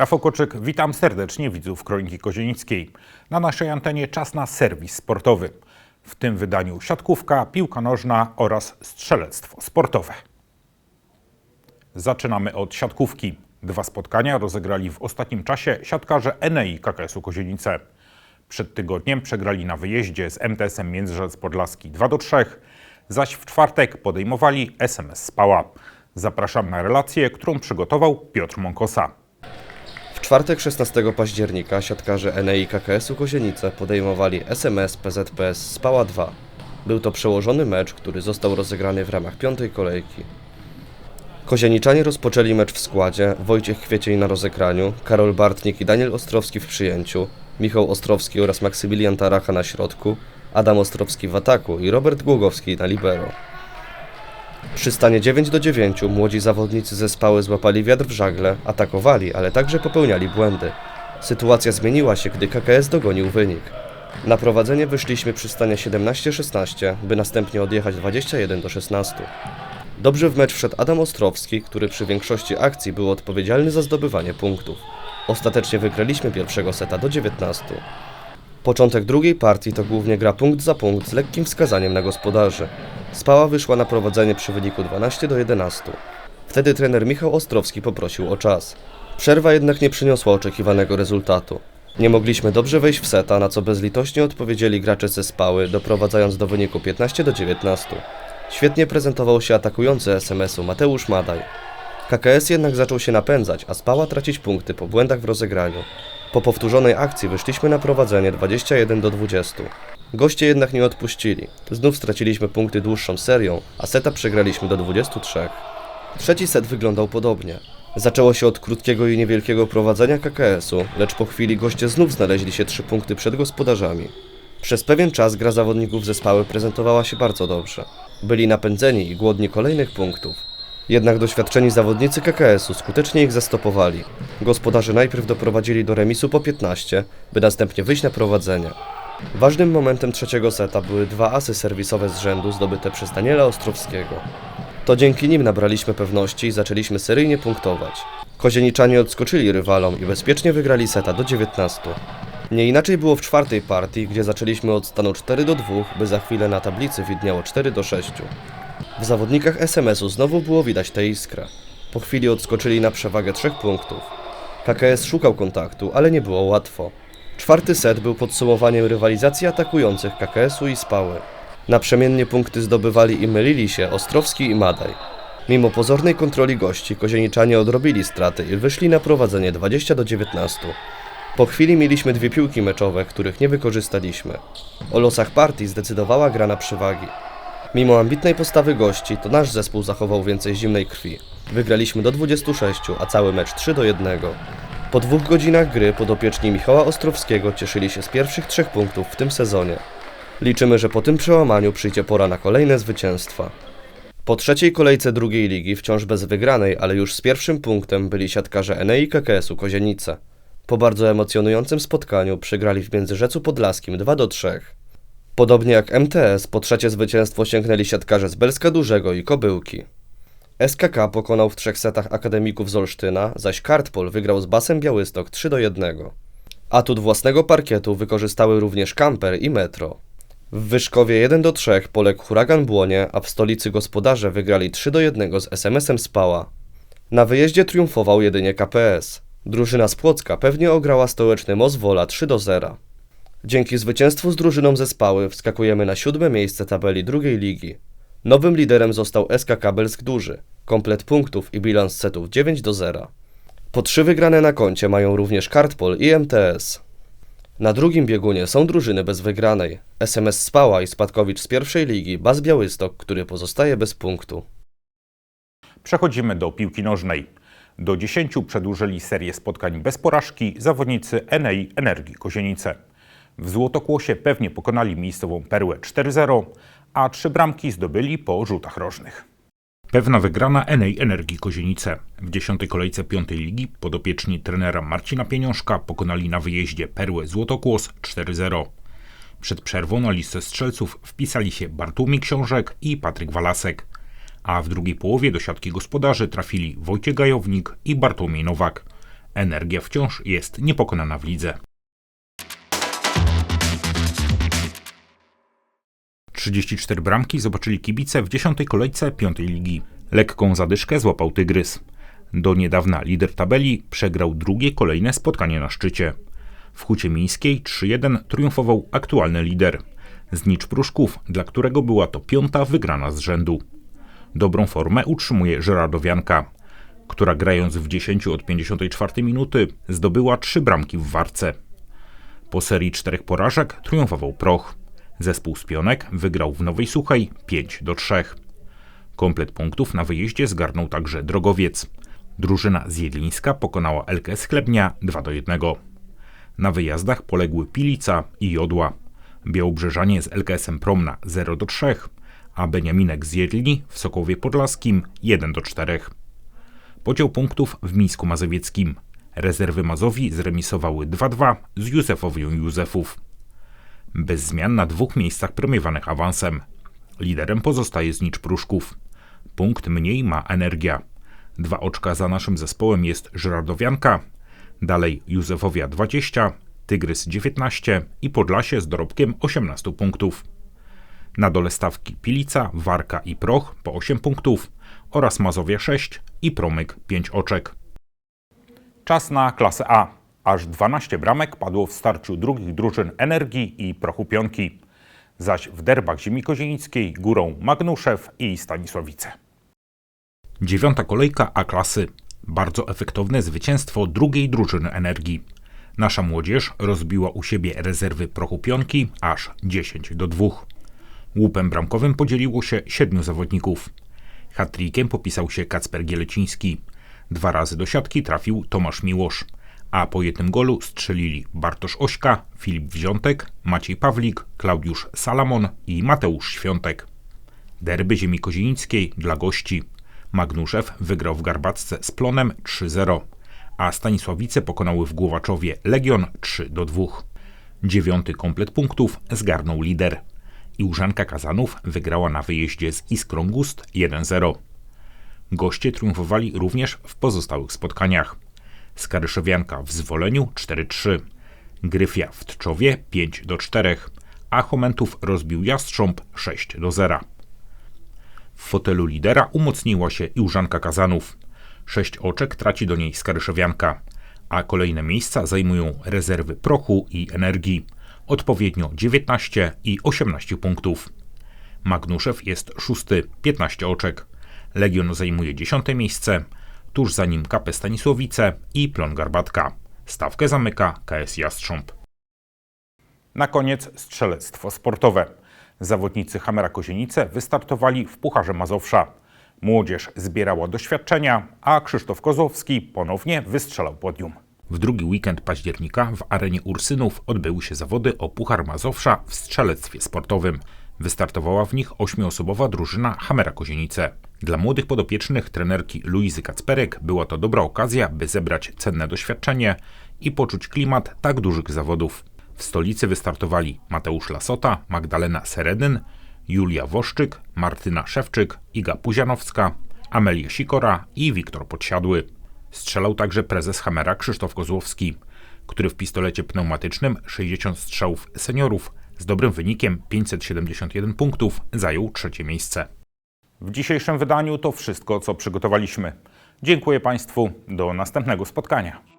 Rafał Koczyk, witam serdecznie widzów Kroniki Kozienickiej. Na naszej antenie czas na serwis sportowy. W tym wydaniu siatkówka, piłka nożna oraz strzelectwo sportowe. Zaczynamy od siatkówki. Dwa spotkania rozegrali w ostatnim czasie siatkarze Enei KKS-u Kozienice. Przed tygodniem przegrali na wyjeździe z MTS-em Międzyrzec Podlaski 2 do 3, zaś w czwartek podejmowali SMS Spała. Zapraszam na relację, którą przygotował Piotr Mąkosa. W czwartek 16 października siatkarze Enei KKS-u Kozienice podejmowali SMS PZPS Spała 2. Był to przełożony mecz, który został rozegrany w ramach piątej kolejki. Kozieniczanie rozpoczęli mecz w składzie, Wojciech Kwiecień na rozegraniu, Karol Bartnik i Daniel Ostrowski w przyjęciu, Michał Ostrowski oraz Maksymilian Taracha na środku, Adam Ostrowski w ataku i Robert Głogowski na libero. Przy stanie 9 do 9 młodzi zawodnicy zespały złapali wiatr w żagle, atakowali, ale także popełniali błędy. Sytuacja zmieniła się, gdy KKS dogonił wynik. Na prowadzenie wyszliśmy przy stanie 17-16, by następnie odjechać 21 do 16. Dobrze w mecz wszedł Adam Ostrowski, który przy większości akcji był odpowiedzialny za zdobywanie punktów. Ostatecznie wygraliśmy pierwszego seta do 19. Początek drugiej partii to głównie gra punkt za punkt z lekkim wskazaniem na gospodarzy. Spała wyszła na prowadzenie przy wyniku 12 do 11. Wtedy trener Michał Ostrowski poprosił o czas. Przerwa jednak nie przyniosła oczekiwanego rezultatu. Nie mogliśmy dobrze wejść w seta, na co bezlitośnie odpowiedzieli gracze ze Spały, doprowadzając do wyniku 15 do 19. Świetnie prezentował się atakujący SMS-u Mateusz Madaj. KKS jednak zaczął się napędzać, a Spała tracić punkty po błędach w rozegraniu. Po powtórzonej akcji wyszliśmy na prowadzenie 21 do 20. Goście jednak nie odpuścili. Znów straciliśmy punkty dłuższą serią, a seta przegraliśmy do 23. Trzeci set wyglądał podobnie. Zaczęło się od krótkiego i niewielkiego prowadzenia KKS-u, lecz po chwili goście znów znaleźli się trzy punkty przed gospodarzami. Przez pewien czas gra zawodników zespały prezentowała się bardzo dobrze. Byli napędzeni i głodni kolejnych punktów. Jednak doświadczeni zawodnicy KKS-u skutecznie ich zastopowali. Gospodarze najpierw doprowadzili do remisu po 15, by następnie wyjść na prowadzenie. Ważnym momentem trzeciego seta były dwa asy serwisowe z rzędu zdobyte przez Daniela Ostrowskiego. To dzięki nim nabraliśmy pewności i zaczęliśmy seryjnie punktować. Kozieniczanie odskoczyli rywalom i bezpiecznie wygrali seta do 19. Nie inaczej było w czwartej partii, gdzie zaczęliśmy od stanu 4 do 2, by za chwilę na tablicy widniało 4 do 6. W zawodnikach SMS-u znowu było widać tę iskrę. Po chwili odskoczyli na przewagę trzech punktów. KKS szukał kontaktu, ale nie było łatwo. Czwarty set był podsumowaniem rywalizacji atakujących KKS-u i Spały. Naprzemiennie punkty zdobywali i mylili się Ostrowski i Madaj. Mimo pozornej kontroli gości, kozieniczanie odrobili straty i wyszli na prowadzenie 20 do 19. Po chwili mieliśmy dwie piłki meczowe, których nie wykorzystaliśmy. O losach partii zdecydowała gra na przewagi. Mimo ambitnej postawy gości, to nasz zespół zachował więcej zimnej krwi. Wygraliśmy do 26, a cały mecz 3 do 1. Po dwóch godzinach gry podopieczni Michała Ostrowskiego cieszyli się z pierwszych trzech punktów w tym sezonie. Liczymy, że po tym przełamaniu przyjdzie pora na kolejne zwycięstwa. Po trzeciej kolejce drugiej ligi, wciąż bez wygranej, ale już z pierwszym punktem, byli siatkarze Enei KKS-u Kozienice. Po bardzo emocjonującym spotkaniu przegrali w Międzyrzecu Podlaskim 2 do 3. Podobnie jak MTS, po trzecie zwycięstwo sięgnęli siatkarze z Belska Dużego i Kobyłki. SKK pokonał w trzech setach akademików z Olsztyna, zaś Kartpol wygrał z Basem Białystok 3 do 1. Atut własnego parkietu wykorzystały również Kamper i Metro. W Wyszkowie 1 do 3 poległ huragan Błonie, a w stolicy gospodarze wygrali 3 do 1 z SMS-em Spała. Na wyjeździe triumfował jedynie KPS. Drużyna z Płocka pewnie ograła stołeczny Moz Wola 3 do 0. Dzięki zwycięstwu z drużyną zespały wskakujemy na siódme miejsce tabeli drugiej ligi. Nowym liderem został SK Belsk Duży. Komplet punktów i bilans setów 9 do 0. Po trzy wygrane na koncie mają również Kartpol i MTS. Na drugim biegunie są drużyny bez wygranej. SMS Spała i Spadkowicz z pierwszej ligi, Bas Białystok, który pozostaje bez punktu. Przechodzimy do piłki nożnej. Do 10 przedłużyli serię spotkań bez porażki zawodnicy Enei Energii Kozienice. W Złotokłosie pewnie pokonali miejscową Perłę 4-0, a trzy bramki zdobyli po rzutach rożnych. Pewna wygrana Enej Energii Kozienice. W dziesiątej kolejce piątej ligi podopieczni trenera Marcina Pieniążka pokonali na wyjeździe Perłę Złotokłos 4-0. Przed przerwą na listę strzelców wpisali się Bartłomiej Książek i Patryk Walasek, a w drugiej połowie do siatki gospodarzy trafili Wojciech Gajownik i Bartłomiej Nowak. Energia wciąż jest niepokonana w lidze. 34 bramki zobaczyli kibice w 10. kolejce 5. ligi. Lekką zadyszkę złapał Tygrys. Do niedawna lider tabeli przegrał drugie kolejne spotkanie na szczycie. W Hucie Mińskiej 3-1 triumfował aktualny lider. Znicz Pruszków, dla którego była to piąta wygrana z rzędu. Dobrą formę utrzymuje Żeradowianka, która grając w 10 od 54 minuty zdobyła trzy bramki w Warce. Po serii czterech porażek triumfował Proch. Zespół z Pionek wygrał w Nowej Suchej 5 do 3. Komplet punktów na wyjeździe zgarnął także Drogowiec. Drużyna z Jedlińska pokonała LKS Chlebnia 2 do 1. Na wyjazdach poległy Pilica i Jodła. Białobrzeżanie z LKS-em Promna 0 do 3, a Beniaminek z Jedli w Sokowie Podlaskim 1 do 4. Podział punktów w Mińsku Mazowieckim. Rezerwy Mazowi zremisowały 2-2 z Józefowią Józefów. Bez zmian na dwóch miejscach premiowanych awansem. Liderem pozostaje Znicz Pruszków. Punkt mniej ma Energia. Dwa oczka za naszym zespołem jest Żeradowianka, dalej Józefowia 20, Tygrys 19 i Podlasie z dorobkiem 18 punktów. Na dole stawki Pilica, Warka i Proch po 8 punktów oraz Mazowia 6 i Promyk 5 oczek. Czas na klasę A. Aż 12 bramek padło w starciu drugich drużyn Energii i Prochu Pionki, zaś w derbach ziemi kozienickiej górą Magnuszew i Stanisławice. Dziewiąta kolejka A klasy. Bardzo efektowne zwycięstwo drugiej drużyny Energii. Nasza młodzież rozbiła u siebie rezerwy Prochu Pionki aż 10 do 2. Łupem bramkowym podzieliło się siedmiu zawodników. Hattrikiem popisał się Kacper Gieleciński. Dwa razy do siatki trafił Tomasz Miłosz, a po jednym golu strzelili Bartosz Ośka, Filip Wziątek, Maciej Pawlik, Klaudiusz Salamon i Mateusz Świątek. Derby ziemi kozienickiej dla gości. Magnuszew wygrał w Garbacce z Plonem 3-0, a Stanisławice pokonały w Głowaczowie Legion 3-2. Dziewiąty komplet punktów zgarnął lider. I Urzanka Kazanów wygrała na wyjeździe z Iskrą Gust 1-0. Goście triumfowali również w pozostałych spotkaniach. Skaryszowianka w Zwoleniu 4-3, Gryfia w Tczowie 5-4, a Chomentów rozbił Jastrząb 6-0. W fotelu lidera umocniła się Iłżanka Kazanów. Sześć oczek traci do niej Skaryszowianka, a kolejne miejsca zajmują rezerwy Prochu i Energii, odpowiednio 19 i 18 punktów. Magnuszew jest szósty, 15 oczek. Legion zajmuje dziesiąte miejsce, tuż za nim KP Stanisławice i Plon Garbatka. Stawkę zamyka KS Jastrząb. Na koniec strzelectwo sportowe. Zawodnicy Hamera Kozienice wystartowali w Pucharze Mazowsza. Młodzież zbierała doświadczenia, a Krzysztof Kozłowski ponownie wystrzelał podium. W drugi weekend października w arenie Ursynów odbyły się zawody o Puchar Mazowsza w strzelectwie sportowym. Wystartowała w nich ośmioosobowa drużyna Hamera Kozienice. Dla młodych podopiecznych trenerki Luizy Kacperek była to dobra okazja, by zebrać cenne doświadczenie i poczuć klimat tak dużych zawodów. W stolicy wystartowali Mateusz Lasota, Magdalena Seredyn, Julia Woszczyk, Martyna Szewczyk, Iga Puzianowska, Amelia Sikora i Wiktor Podsiadły. Strzelał także prezes Hamera Krzysztof Kozłowski, który w pistolecie pneumatycznym 60 strzałów seniorów z dobrym wynikiem 571 punktów zajął trzecie miejsce. W dzisiejszym wydaniu to wszystko, co przygotowaliśmy. Dziękuję Państwu. Do następnego spotkania.